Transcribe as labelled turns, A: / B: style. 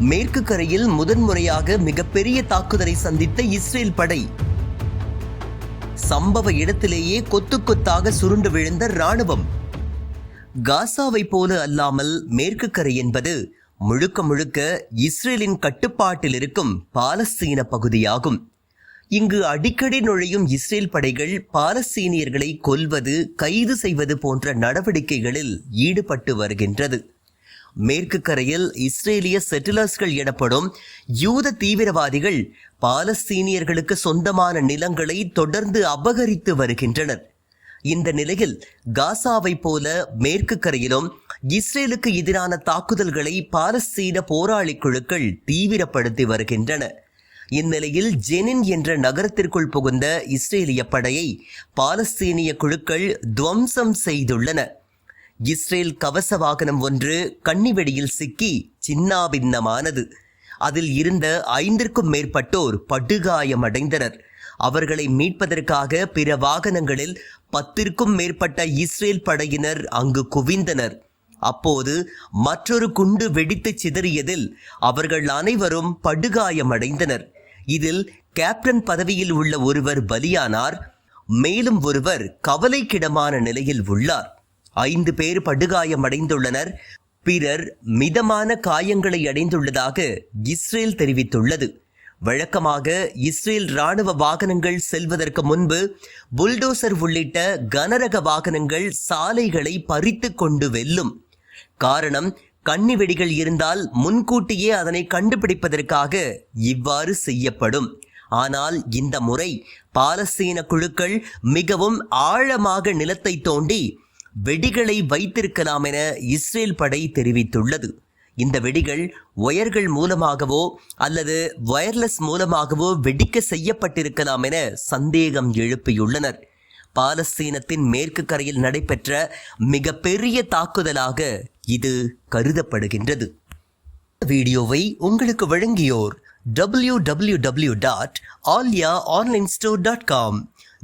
A: மேற்கு கரையில் முதன்முறையாக மிகப்பெரிய தாக்குதலை சந்தித்த இஸ்ரேல் படை. சம்பவ இடத்திலேயே கொத்து கொத்தாக சுருண்டு விழுந்த ராணுவம் காசாவை போல அல்லாமல் மேற்கு கரை என்பது முழுக்க முழுக்க இஸ்ரேலின் கட்டுப்பாட்டில் இருக்கும் பாலஸ்தீன பகுதியாகும். இங்கு அடிக்கடி நுழையும் இஸ்ரேல் படைகள் பாலஸ்தீனியர்களை கொல்வது கைது செய்வது போன்ற நடவடிக்கைகளில் ஈடுபட்டு வருகின்றது. மேற்கு கரையில் இஸ்ரேலிய செட்டிலர்ஸ்கள் எனப்படும் யூத தீவிரவாதிகள் பாலஸ்தீனியர்களுக்கு சொந்தமான நிலங்களை தொடர்ந்து அபகரித்து வருகின்றனர். இந்த நிலையில் காசாவை போல மேற்கு கரையிலும் இஸ்ரேலுக்கு எதிரான தாக்குதல்களை பாலஸ்தீன போராளி குழுக்கள் தீவிரப்படுத்தி வருகின்றன. இந்நிலையில் ஜெனின் என்ற நகரத்திற்குள் புகுந்த இஸ்ரேலிய படையை பாலஸ்தீனிய குழுக்கள் துவம்சம் செய்துள்ளன. இஸ்ரேல் கவச வாகனம் ஒன்று கன்னிவெடியில் சிக்கி சின்னாபின்னமானது. அதில் இருந்த ஐந்திற்கும் மேற்பட்டோர் படுகாயமடைந்தனர். அவர்களை மீட்பதற்காக பிற வாகனங்களில் பத்திற்கும் மேற்பட்ட இஸ்ரேல் படையினர் அங்கு குவிந்தனர். அப்போது மற்றொரு குண்டு வெடித்து சிதறியதில் அவர்கள் அனைவரும் படுகாயமடைந்தனர். இதில் கேப்டன் பதவியில் உள்ள ஒருவர் பலியானார். மேலும் ஒருவர் கவலைக்கிடமான நிலையில் உள்ளார். ஐந்து பேர் படுகாயமடைந்துள்ளனர். பிறர் மிதமான காயங்களை அடைந்துள்ளதாக இஸ்ரேல் தெரிவித்துள்ளது. வழக்கமாக இஸ்ரேல் ராணுவ வாகனங்கள் செல்வதற்கு முன்பு புல்டோசர் உள்ளிட்ட கனரக வாகனங்கள் சாலைகளை பறித்து கொண்டு வெல்லும். காரணம் கண்ணிவெடிகள் இருந்தால் முன்கூட்டியே அதனை கண்டுபிடிப்பதற்காக இவ்வாறு செய்யப்படும். ஆனால் இந்த முறை பாலஸ்தீன குழுக்கள் மிகவும் ஆழமாக நிலத்தை தோண்டி வெடிகளை வைத்திருக்கலாம் என இஸ்ரேல் படை தெரிவித்துள்ளது. இந்த வெடிகள் ஒயர்கள் மூலமாகவோ அல்லது வயர்லெஸ் மூலமாகவோ வெடிக்க செய்யப்பட்டிருக்கலாம் என சந்தேகம் எழுப்பியுள்ளனர். பாலஸ்தீனத்தின் மேற்கு கரையில் நடைபெற்ற மிகப்பெரிய தாக்குதலாக இது கருதப்படுகின்றது. வீடியோவை உங்களுக்கு வழங்கியோர் W W W dot Alya online store dot com